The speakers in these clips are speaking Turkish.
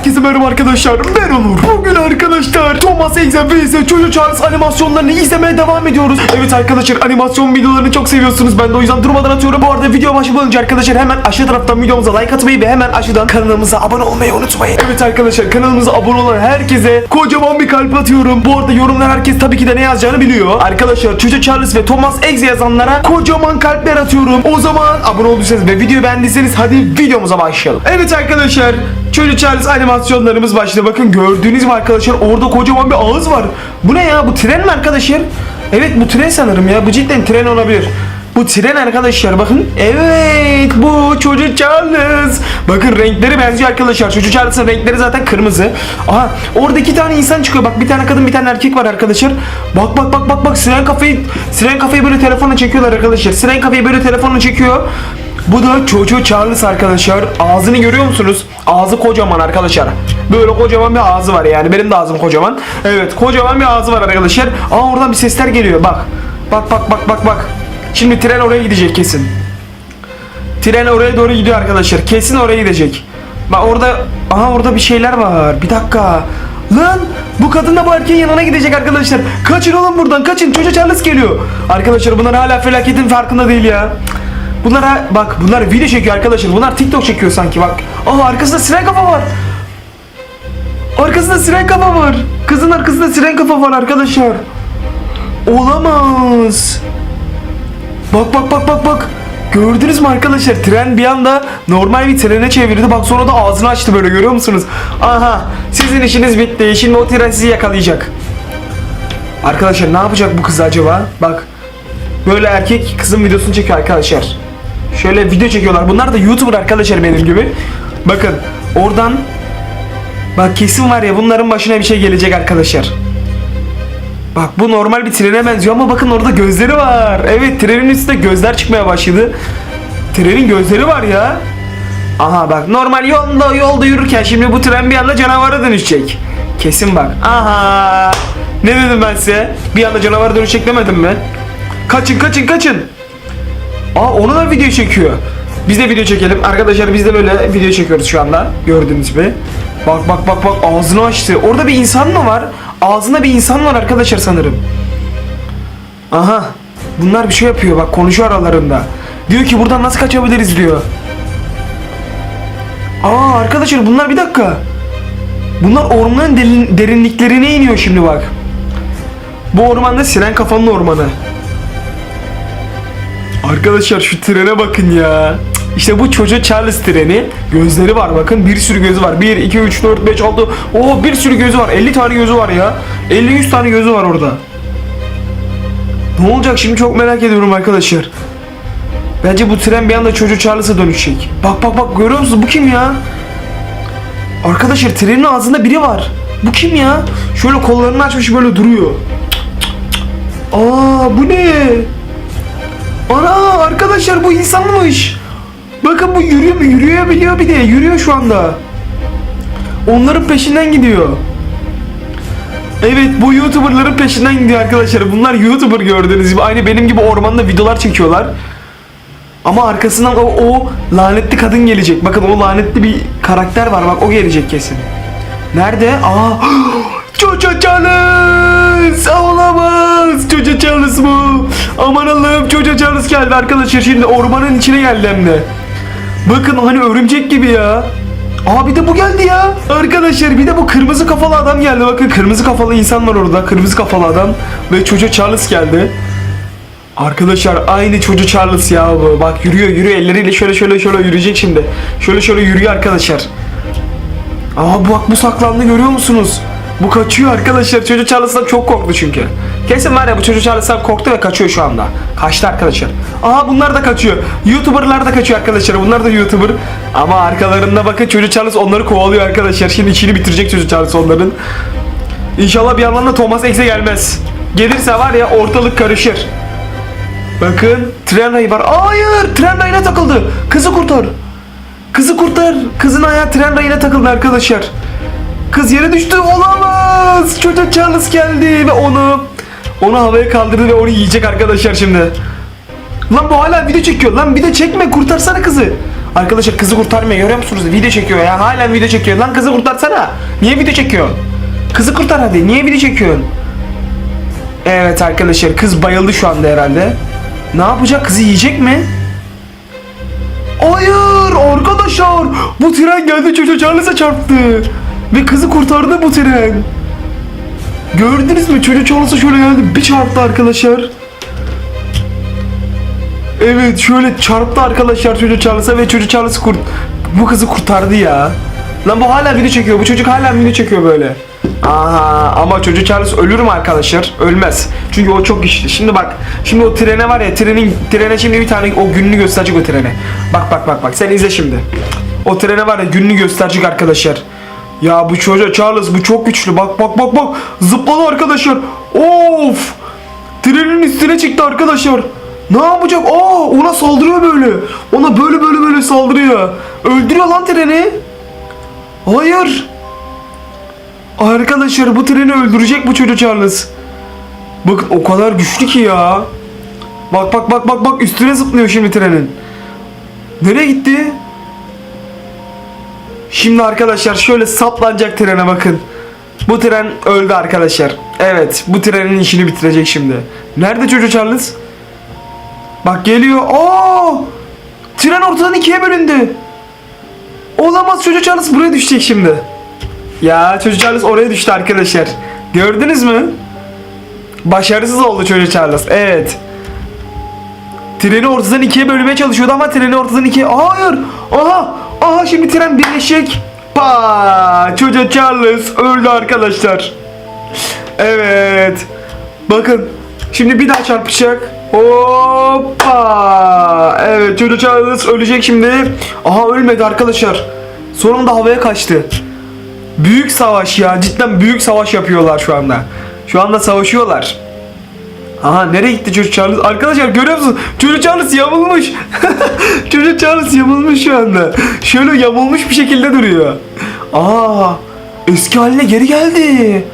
Herkese merhaba arkadaşlar. Ben Onur. Bugün arkadaşlar Thomas Exxon vs. Çocuğu Charles animasyonlarını izlemeye devam ediyoruz. Evet arkadaşlar animasyon videolarını çok seviyorsunuz. Ben de o yüzden durmadan atıyorum. Bu arada video başlamadan önce arkadaşlar hemen aşağı taraftan videomuza like atmayı Ve hemen aşağıdan kanalımıza abone olmayı unutmayın. Evet arkadaşlar kanalımıza abone olan herkese Kocaman bir kalp atıyorum. Bu arada yorumlar herkes tabii ki de ne yazacağını biliyor. Arkadaşlar Çocuğu Charles ve Thomas Exxon yazanlara Kocaman kalpler atıyorum. O zaman abone olduysanız ve videoyu beğendiyseniz Hadi videomuza başlayalım. Evet arkadaşlar Çocuk Charles animasyonlarımız başladı. Bakın gördüğünüz gibi arkadaşlar orada kocaman bir ağız var. Bu ne ya? Bu tren mi arkadaşlar? Evet bu tren sanırım ya. Bu cidden tren olabilir. Bu tren arkadaşlar bakın. Evet bu çocuk Charles. Bakın renkleri benziyor arkadaşlar. Çocuk Charles'ın renkleri zaten kırmızı. Aha orada iki tane insan çıkıyor. Bak bir tane kadın bir tane erkek var arkadaşlar. Bak bak bak bak bak Siren kafayı Siren kafayı böyle telefonla çekiyorlar arkadaşlar. Siren kafayı böyle telefonla çekiyor. Bu da çocuğu Charles arkadaşlar. Ağzını görüyor musunuz? Ağzı kocaman arkadaşlar. Böyle kocaman bir ağzı var yani. Benim de ağzım kocaman. Evet kocaman bir ağzı var arkadaşlar. Aa oradan bir sesler geliyor bak. Bak bak bak bak bak. Şimdi tren oraya gidecek kesin. Tren oraya doğru gidiyor arkadaşlar. Kesin oraya gidecek. Bak orada aha orada bir şeyler var. Bir dakika. Lan bu kadın da bu erkeğin yanına gidecek arkadaşlar. Kaçın oğlum buradan kaçın. Çocuğu Charles geliyor. Arkadaşlar bunlar hala felaketin farkında değil ya. Bunlar ha- bak bunlar video çekiyor arkadaşlar. Bunlar TikTok çekiyor sanki bak. Aha arkasında siren kafa var. Arkasında siren kafa var. Kızın arkasında siren kafa var arkadaşlar. Olamaz. Bak bak bak bak bak. Gördünüz mü arkadaşlar? Tren bir anda normal bir trene çevirdi. Bak sonra da ağzını açtı böyle görüyor musunuz? Aha sizin işiniz bitti. Şimdi o tren sizi yakalayacak. Arkadaşlar ne yapacak bu kız acaba? Bak. Böyle erkek kızın videosunu çekiyor arkadaşlar. Şöyle video çekiyorlar. Bunlar da YouTuber arkadaşlar benim gibi. Bakın oradan Bak kesin var ya bunların başına bir şey gelecek arkadaşlar. Bak bu normal bir trene benziyor ama bakın orada gözleri var. Evet trenin üstünde gözler çıkmaya başladı. Trenin gözleri var ya. Aha bak normal yolda yolda yürürken şimdi bu tren bir anda canavara dönüşecek. Kesin bak. Aha. Ne dedim ben size? Bir anda canavara dönüşecek demedim mi? Kaçın kaçın kaçın. Aa onu da video çekiyor. Biz de video çekelim. Arkadaşlar biz de böyle video çekiyoruz şu anda. Gördüğünüz gibi. Bak bak bak bak ağzını açtı. Orada bir insan mı var? Ağzında bir insan var arkadaşlar sanırım. Aha. Bunlar bir şey yapıyor bak konuşuyor aralarında. Diyor ki buradan nasıl kaçabiliriz diyor. Aa arkadaşlar bunlar bir dakika. Bunlar ormanın derin- derinliklerine iniyor şimdi bak. Bu ormanda siren kafanın ormanı. Arkadaşlar şu trene bakın ya. İşte bu çocuğu Charles treni. Gözleri var bakın bir sürü gözü var. 1, 2, 3, 4, 5, 6. Oo bir sürü gözü var. 50 tane gözü var ya. 50-100 tane gözü var orada. Ne olacak şimdi çok merak ediyorum arkadaşlar. Bence bu tren bir anda çocuğu Charles'a dönüşecek. Bak bak bak görüyor musunuz bu kim ya? Arkadaşlar trenin ağzında biri var. Bu kim ya? Şöyle kollarını açmış böyle duruyor. Aa bu ne? Arkadaşlar bu insanmış. Bakın bu yürüyor mu? Yürüyebiliyor bir de. Yürüyor şu anda. Onların peşinden gidiyor. Evet bu YouTuber'ların peşinden gidiyor arkadaşlar. Bunlar YouTuber gördüğünüz gibi. Aynı benim gibi ormanda videolar çekiyorlar. Ama arkasından o, o lanetli kadın gelecek. Bakın o lanetli bir karakter var. Bak o gelecek kesin. Nerede? Aa! Çocuğa Charles! Olamaz! Çocuğa Charles bu! Aman Allah'ım çocuğa Charles geldi arkadaşlar şimdi ormanın içine geldi de. Bakın hani örümcek gibi ya. Aa bir de bu geldi ya. Arkadaşlar bir de bu kırmızı kafalı adam geldi. Bakın kırmızı kafalı insan var orada. Kırmızı kafalı adam. Ve çocuğa Charles geldi. Arkadaşlar aynı çocuğu Charles ya bu. Bak yürüyor yürüyor elleriyle şöyle şöyle şöyle yürüyecek şimdi. Şöyle şöyle yürüyor arkadaşlar. Aa bak bu saklandı görüyor musunuz? Bu kaçıyor arkadaşlar. Çocuk Charles'tan çok korktu çünkü. Kesin var ya bu çocuk Charles'tan korktu ve kaçıyor şu anda. Kaçtı arkadaşlar. Aa bunlar da kaçıyor. YouTuber'lar da kaçıyor arkadaşlar. Bunlar da YouTuber. Ama arkalarında bakın çocuk Charles onları kovalıyor arkadaşlar. Şimdi işini bitirecek çocuk Charles onların. İnşallah bir yandan da Thomas X'e gelmez. Gelirse var ya ortalık karışır. Bakın tren rayı var. Hayır tren rayına takıldı. Kızı kurtar. Kızı kurtar. Kızın ayağı tren rayına takıldı arkadaşlar. Kız yere düştü. Olamaz. Çocuk Charles geldi ve onu onu havaya kaldırdı ve onu yiyecek arkadaşlar şimdi. Lan bu hala video çekiyor. Lan de çekme kurtarsana kızı. Arkadaşlar kızı kurtarmıyor görüyor musunuz? Video çekiyor ya. Halen video çekiyor. Lan kızı kurtarsana. Niye video çekiyorsun? Kızı kurtar hadi. Niye video çekiyorsun? Evet arkadaşlar kız bayıldı şu anda herhalde. Ne yapacak? Kızı yiyecek mi? Hayır arkadaşlar bu tren geldi çocuğa Charles'a çarptı. Ve kızı kurtardı bu tren. Gördünüz mü çocuk Charles'a şöyle geldi bir çarptı arkadaşlar. Evet şöyle çarptı arkadaşlar çocuk Charles'a ve çocuk Charles kurt bu kızı kurtardı ya. Lan bu hala video çekiyor. Bu çocuk hala video çekiyor böyle. Aha ama çocuk Charles ölür mü arkadaşlar? Ölmez. Çünkü o çok güçlü. Şimdi bak. Şimdi o trene var ya trenin trene şimdi bir tane o gününü gösterecek o trene. Bak bak bak bak sen izle şimdi. O trene var ya gününü gösterecek arkadaşlar. Ya bu çocuk Charles bu çok güçlü. Bak bak bak bak. Zıpladı arkadaşlar. Of. Trenin üstüne çıktı arkadaşlar. Ne yapacak? Aa ona saldırıyor böyle. Ona böyle böyle böyle saldırıyor. Öldürüyor lan treni. Hayır. Arkadaşlar bu treni öldürecek bu çocuk Charles. Bakın o kadar güçlü ki ya. Bak bak bak bak bak üstüne zıplıyor şimdi trenin. Nereye gitti? Şimdi arkadaşlar şöyle saplanacak trene bakın. Bu tren öldü arkadaşlar. Evet bu trenin işini bitirecek şimdi. Nerede çocuk Charles? Bak geliyor. Aa! Tren ortadan ikiye bölündü. Olamaz çocuk Charles buraya düşecek şimdi. Ya çocuk Charles oraya düştü arkadaşlar. Gördünüz mü? Başarısız oldu çocuk Charles. Evet. Treni ortadan ikiye bölmeye çalışıyordu ama treni ortadan ikiye... Hayır! Aha! Aha şimdi tren birleşecek. Pa! Çocuk Charles öldü arkadaşlar. Evet. Bakın. Şimdi bir daha çarpışacak. Hoppa! Evet çocuk Charles ölecek şimdi. Aha ölmedi arkadaşlar. Sonunda havaya kaçtı. Büyük savaş ya. Cidden büyük savaş yapıyorlar şu anda. Şu anda savaşıyorlar. Aha nereye gitti çocuk Charles? Arkadaşlar görüyor musunuz? Çocuk Charles yamulmuş. çocuk Charles yamulmuş şu anda. Şöyle yamulmuş bir şekilde duruyor. Aa eski haline geri geldi.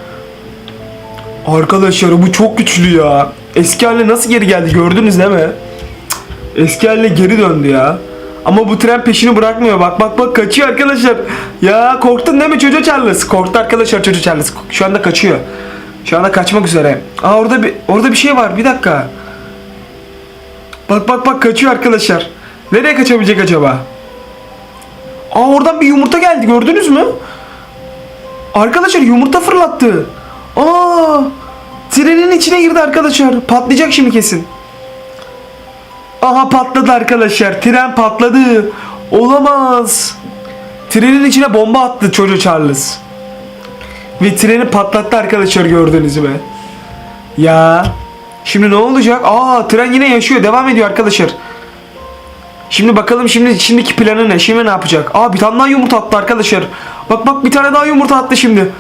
Arkadaşlar bu çok güçlü ya. Eski haline nasıl geri geldi gördünüz değil mi? Eski haline geri döndü ya. Ama bu tren peşini bırakmıyor. Bak bak bak kaçıyor arkadaşlar. Ya korktun değil mi çocuk Charles? Korktu arkadaşlar çocuk Charles. Şu anda kaçıyor. Anda kaçmak üzere. Aa orada bir orada bir şey var. Bir dakika. Bak bak bak kaçıyor arkadaşlar. Nereye kaçabilecek acaba? Aa oradan bir yumurta geldi gördünüz mü? Arkadaşlar yumurta fırlattı. Aa! Trenin içine girdi arkadaşlar. Patlayacak şimdi kesin. Aha patladı arkadaşlar. Tren patladı. Olamaz. Trenin içine bomba attı çocuk Charles. Ve treni patlattı arkadaşlar gördüğünüz gibi. Ya. Şimdi ne olacak? Aa tren yine yaşıyor. Devam ediyor arkadaşlar. Şimdi bakalım şimdi şimdiki planı ne? Şimdi ne yapacak? Aa bir tane daha yumurta attı arkadaşlar. Bak bak bir tane daha yumurta attı şimdi.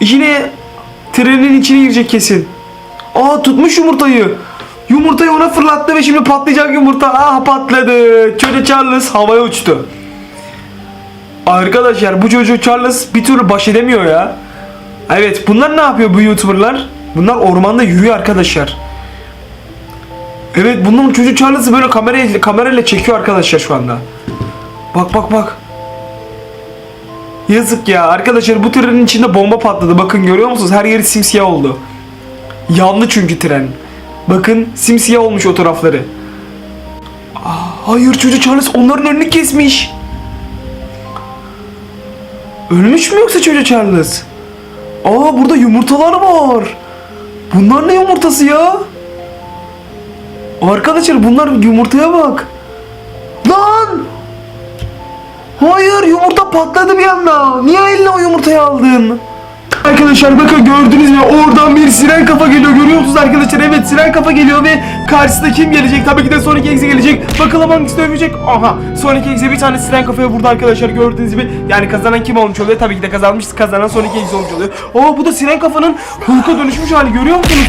Yine trenin içine girecek kesin. Aa tutmuş yumurtayı. Yumurtayı ona fırlattı ve şimdi patlayacak yumurta. Ah patladı. Çocuk Charles havaya uçtu. Arkadaşlar bu çocuk Charles bir türlü baş edemiyor ya. Evet bunlar ne yapıyor bu youtuberlar? Bunlar ormanda yürüyor arkadaşlar. Evet bunun çocuk Charles'ı böyle kamerayla, kamerayla çekiyor arkadaşlar şu anda. Bak bak bak. Yazık ya arkadaşlar bu trenin içinde bomba patladı. Bakın görüyor musunuz? Her yeri simsiyah oldu. Yandı çünkü tren. Bakın simsiyah olmuş o tarafları. Aa, hayır çocuk Charles onların önünü kesmiş. Ölmüş mü yoksa çocuk Charles? Aa burada yumurtalar var. Bunlar ne yumurtası ya? Arkadaşlar bunlar yumurtaya bak. Lan! Hayır yumurta patladı bir anda. Niye eline o yumurtayı aldın? Arkadaşlar bakın gördünüz mü? Oradan bir siren kafa geliyor. Görüyor musunuz arkadaşlar? Evet siren kafa geliyor ve karşısında kim gelecek? Tabii ki de Sonic Exe gelecek. Bakalım hangisi dövecek aha Sonic Exe bir tane siren kafaya vurdu arkadaşlar. Gördüğünüz gibi yani kazanan kim olmuş oluyor? Tabii ki de kazanmış kazanan Sonic Exe olmuş oluyor. Aa bu da siren kafanın Hulk'a dönüşmüş hali. Görüyor musunuz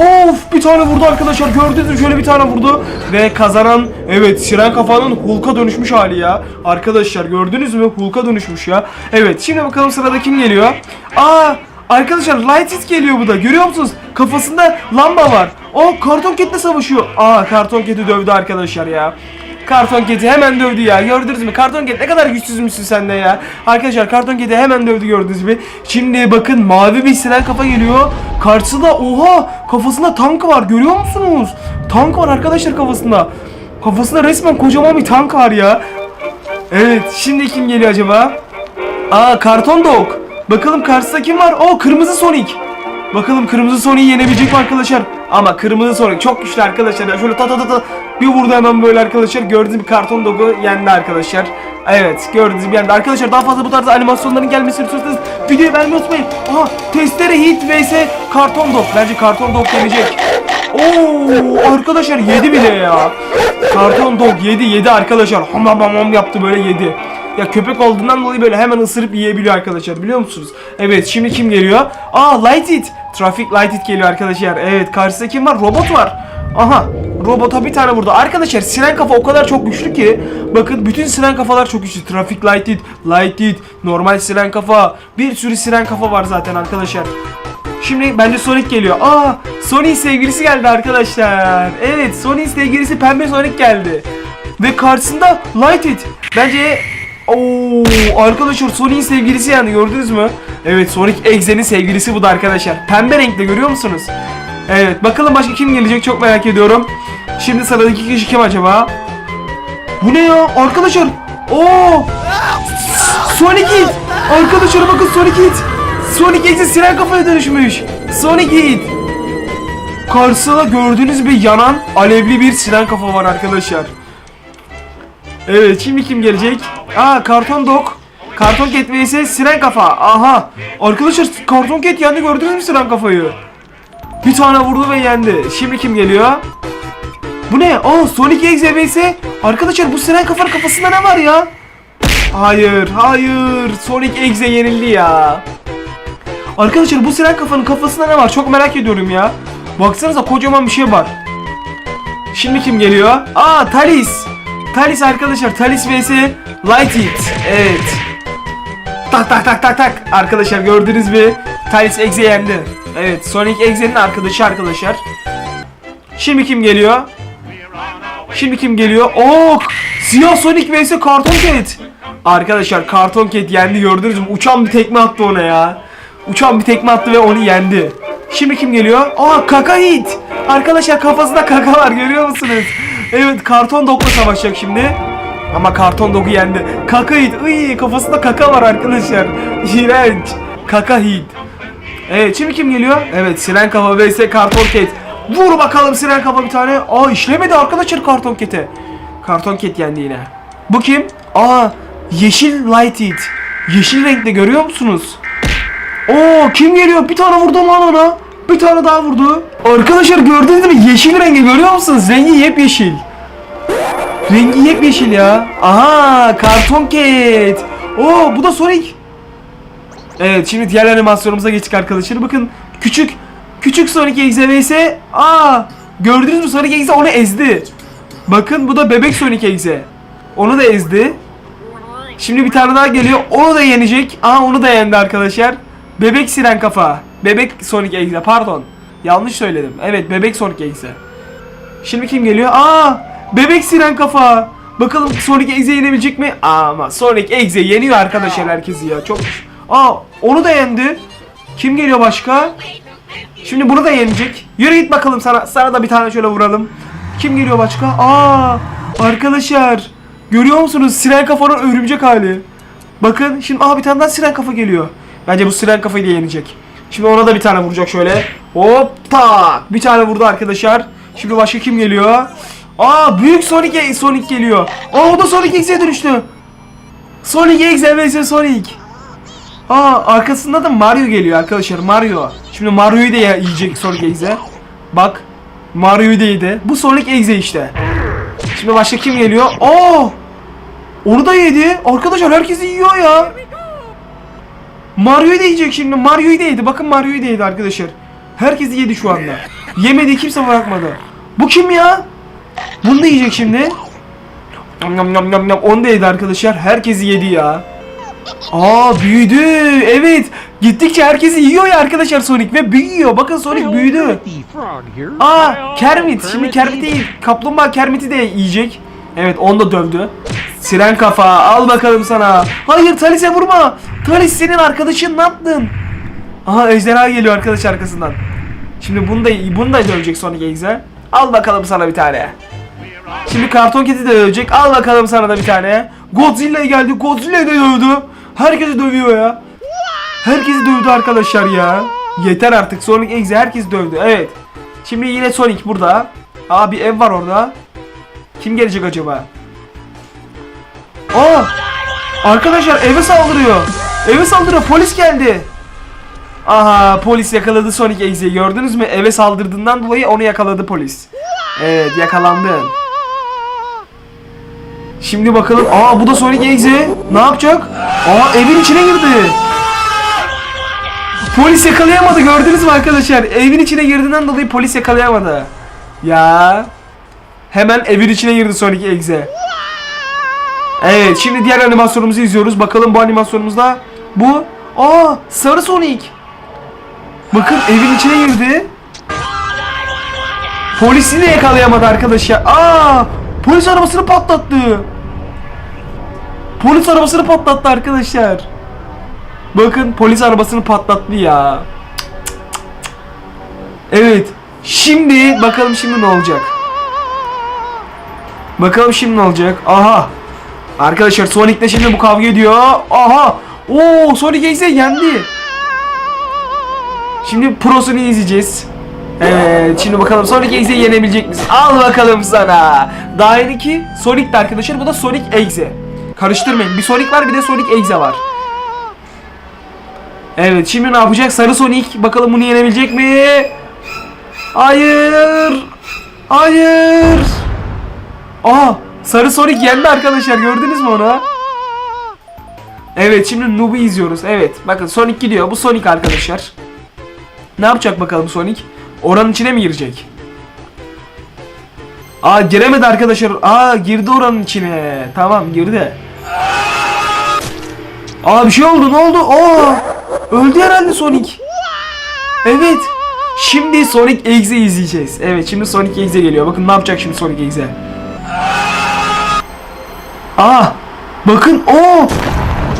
Of bir tane vurdu arkadaşlar gördünüz mü? Şöyle bir tane vurdu. Ve kazanan evet siren kafanın Hulk'a dönüşmüş hali ya. Arkadaşlar gördünüz mü? Hulk'a dönüşmüş ya. Evet şimdi bakalım sırada kim geliyor? Aa arkadaşlar Lightis geliyor bu da. Görüyor musunuz? Kafasında lamba var. O karton ketle savaşıyor. Aa karton keti dövdü arkadaşlar ya Karton kedi hemen dövdü ya. Gördünüz mü? Karton kedi ne kadar güçsüzmüşsün sen de ya. Arkadaşlar karton kedi hemen dövdü gördünüz mü? Şimdi bakın mavi bir siren kafa geliyor. Karşısında oha kafasında tank var görüyor musunuz? Tank var arkadaşlar kafasında. Kafasında resmen kocaman bir tank var ya. Evet şimdi kim geliyor acaba? Aa karton dog. Bakalım karşısında kim var? O kırmızı Sonic. Bakalım kırmızı Sonic'i yenebilecek mi arkadaşlar? Ama kırmızı Sonic çok güçlü arkadaşlar. Şöyle ta ta ta ta bir vurdu hemen böyle arkadaşlar. Gördüğünüz bir karton dogu yendi arkadaşlar. Evet gördüğünüz gibi yendi. Arkadaşlar daha fazla bu tarz animasyonların gelmesini istiyorsanız videoyu beğenmeyi unutmayın. Aha testere hit vs karton dog. Bence karton dog yenecek. Oo arkadaşlar yedi bile ya. Karton dog yedi yedi arkadaşlar. Ham ham yaptı böyle yedi. Ya köpek olduğundan dolayı böyle hemen ısırıp yiyebiliyor arkadaşlar biliyor musunuz? Evet şimdi kim geliyor? Aa Light It. Traffic Light It geliyor arkadaşlar. Evet karşısında kim var? Robot var. Aha robota bir tane vurdu. Arkadaşlar siren kafa o kadar çok güçlü ki bakın bütün siren kafalar çok güçlü. Traffic Light It, Light It, normal siren kafa. Bir sürü siren kafa var zaten arkadaşlar. Şimdi bence Sonic geliyor. Aa, Sonic sevgilisi geldi arkadaşlar. Evet, Sonic sevgilisi pembe Sonic geldi. Ve karşısında Light It. Bence Oo, arkadaşlar Sonic'in sevgilisi yani gördünüz mü? Evet, Sonic Exe'nin sevgilisi bu da arkadaşlar. Pembe renkte görüyor musunuz? Evet, bakalım başka kim gelecek çok merak ediyorum. Şimdi sıradaki kişi kim acaba? Bu ne ya? Arkadaşlar. Oo! Sonic Hit. Arkadaşlar bakın Sonic Hit. Sonic Exe siren kafaya dönüşmüş. Sonic Hit. Karşısında gördüğünüz bir yanan alevli bir siren kafa var arkadaşlar. Evet şimdi kim gelecek? Aa Karton Dog. Karton Cat vs Siren Kafa. Aha. Arkadaşlar Karton Cat yendi gördünüz mü Siren Kafayı? Bir tane vurdu ve yendi. Şimdi kim geliyor? Bu ne? Aa Sonic Exe vs Arkadaşlar bu Siren Kafa'nın kafasında ne var ya? Hayır, hayır. Sonic Exe yenildi ya. Arkadaşlar bu siren kafanın kafasında ne var? Çok merak ediyorum ya. Baksanıza kocaman bir şey var. Şimdi kim geliyor? Aa Talis. Talis arkadaşlar. Talis vs Light It. Evet. Tak tak tak tak tak. Arkadaşlar gördünüz mü? Talis Exe yendi. Evet Sonic Exe'nin arkadaşı arkadaşlar. Şimdi kim geliyor? Şimdi kim geliyor? Oo! Siyah Sonic vs Karton Cat. Arkadaşlar Karton Cat yendi gördünüz mü? Uçan bir tekme attı ona ya. Uçan bir tekme attı ve onu yendi. Şimdi kim geliyor? Aa Kaka Hit. Arkadaşlar kafasında kaka var görüyor musunuz? Evet Karton Dog'la savaşacak şimdi. Ama Karton Dog'u yendi. Kaka Hit. Iy, kafasında kaka var arkadaşlar. İğrenç. Kaka Hit. Evet şimdi kim geliyor? Evet Siren Kafa vs Karton Cat. Vur bakalım Siren Kafa bir tane. Aa işlemedi arkadaşlar Karton Cat'e. Karton Cat yendi yine. Bu kim? Aa Yeşil Light It. Yeşil renkte görüyor musunuz? Oo kim geliyor? Bir tane vurdu lan ona. Bir tane daha vurdu. Arkadaşlar gördünüz mü? Yeşil rengi görüyor musunuz? Rengi yepyeşil. Rengi yepyeşil ya. Aha Karton Cat. Oo bu da Sonic. Evet şimdi diğer animasyonumuza geçtik arkadaşlar. Bakın küçük küçük Sonic Exe ise aa gördünüz mü Sonic Exe onu ezdi. Bakın bu da bebek Sonic Exe. Onu da ezdi. Şimdi bir tane daha geliyor. Onu da yenecek. Aa onu da yendi arkadaşlar. Bebek siren kafa. Bebek Sonic Exe pardon. Yanlış söyledim. Evet bebek Sonic Exe. Şimdi kim geliyor? Aa bebek siren kafa. Bakalım Sonic Exe yenebilecek mi? Ama Sonic Exe yeniyor arkadaşlar herkesi ya. Çok Aa onu da yendi. Kim geliyor başka? Şimdi bunu da yenecek. Yürü git bakalım sana. Sana da bir tane şöyle vuralım. Kim geliyor başka? Aa arkadaşlar. Görüyor musunuz? Siren kafanın örümcek hali. Bakın şimdi aa bir tane daha siren kafa geliyor. Bence bu siren kafayı da yenecek. Şimdi ona da bir tane vuracak şöyle. Hop tak. Bir tane vurdu arkadaşlar. Şimdi başka kim geliyor? Aa büyük Sonic Sonic geliyor. Aa o da Sonic X'e dönüştü. Sonic X vs Sonic. Aa arkasında da Mario geliyor arkadaşlar Mario. Şimdi Mario'yu da yiyecek Sonic X'e. Bak Mario'yu da yedi. Bu Sonic X'e işte. Şimdi başka kim geliyor? Aa! Onu da yedi. Arkadaşlar herkesi yiyor ya. Mario'yu da yiyecek şimdi. Mario'yu da yedi. Bakın Mario'yu da yedi arkadaşlar. Herkesi yedi şu anda. Yemedi kimse bırakmadı. Bu kim ya? Bunu da yiyecek şimdi. Nam nam nam nam nam. Onu da yedi arkadaşlar. Herkesi yedi ya. Aa büyüdü. Evet. Gittikçe herkesi yiyor ya arkadaşlar Sonic ve büyüyor. Bakın Sonic büyüdü. Aa Kermit. Şimdi Kermit değil. Kaplumbağa Kermit'i de yiyecek. Evet onu da dövdü. Siren kafa al bakalım sana. Hayır Talis'e vurma. Talis senin arkadaşın ne yaptın? Aha ejderha geliyor arkadaş arkasından. Şimdi bunu da bunu da dövecek Sonic Exe. Al bakalım sana bir tane. Şimdi karton kedi de dövecek. Al bakalım sana da bir tane. Godzilla geldi. Godzilla da dövdü. Herkesi dövüyor ya. Herkesi dövdü arkadaşlar ya. Yeter artık. Sonic Exe herkesi dövdü. Evet. Şimdi yine Sonic burada. Aa bir ev var orada. Kim gelecek acaba? Aa! Arkadaşlar eve saldırıyor. Eve saldırıyor. Polis geldi. Aha polis yakaladı Sonic Exe'yi gördünüz mü? Eve saldırdığından dolayı onu yakaladı polis. Evet yakalandın. Şimdi bakalım. Aa bu da Sonic Exe. Ne yapacak? Aa evin içine girdi. Polis yakalayamadı gördünüz mü arkadaşlar? Evin içine girdiğinden dolayı polis yakalayamadı. Ya. Hemen evin içine girdi Sonic Exe. Evet şimdi diğer animasyonumuzu izliyoruz. Bakalım bu animasyonumuzda bu. Aa sarı Sonic. Bakın evin içine girdi. Polis yine yakalayamadı arkadaşlar. Aa polis arabasını patlattı. Polis arabasını patlattı arkadaşlar. Bakın polis arabasını patlattı ya. Evet. Şimdi bakalım şimdi ne olacak. Bakalım şimdi ne olacak. Aha. Arkadaşlar Sonic de şimdi bu kavga ediyor. Aha. Oo Sonic Exe yendi. Şimdi prosunu izleyeceğiz. Evet şimdi bakalım Sonic Exe'yi yenebilecek misin? Al bakalım sana. Daha yeni ki Sonic'ti arkadaşlar bu da Sonic Exe. Karıştırmayın bir Sonic var bir de Sonic Exe var. Evet şimdi ne yapacak? Sarı Sonic bakalım bunu yenebilecek mi? Hayır. Hayır. Aa Sarı Sonic yendi arkadaşlar gördünüz mü onu? Evet şimdi Noob'u izliyoruz. Evet bakın Sonic gidiyor. Bu Sonic arkadaşlar. Ne yapacak bakalım Sonic? Oranın içine mi girecek? Aa giremedi arkadaşlar. Aa girdi oranın içine. Tamam girdi. Aa bir şey oldu ne oldu? Aa öldü herhalde Sonic. Evet. Şimdi Sonic Exe izleyeceğiz. Evet şimdi Sonic Exe geliyor. Bakın ne yapacak şimdi Sonic Exe. Aa bakın o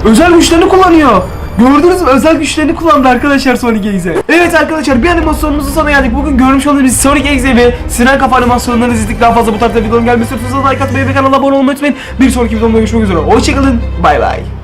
özel güçlerini kullanıyor. Gördünüz mü? Özel güçlerini kullandı arkadaşlar Sonic Exe. Evet arkadaşlar bir animasyonumuzun sonuna geldik. Bugün görmüş olduğunuz Sonic Exe ve Siren Kafa animasyonlarını izledik. Daha fazla bu tarzda videoların gelmesi istiyorsanız like atmayı ve kanala abone olmayı unutmayın. Bir sonraki videomda görüşmek üzere. Hoşçakalın. Bay bay.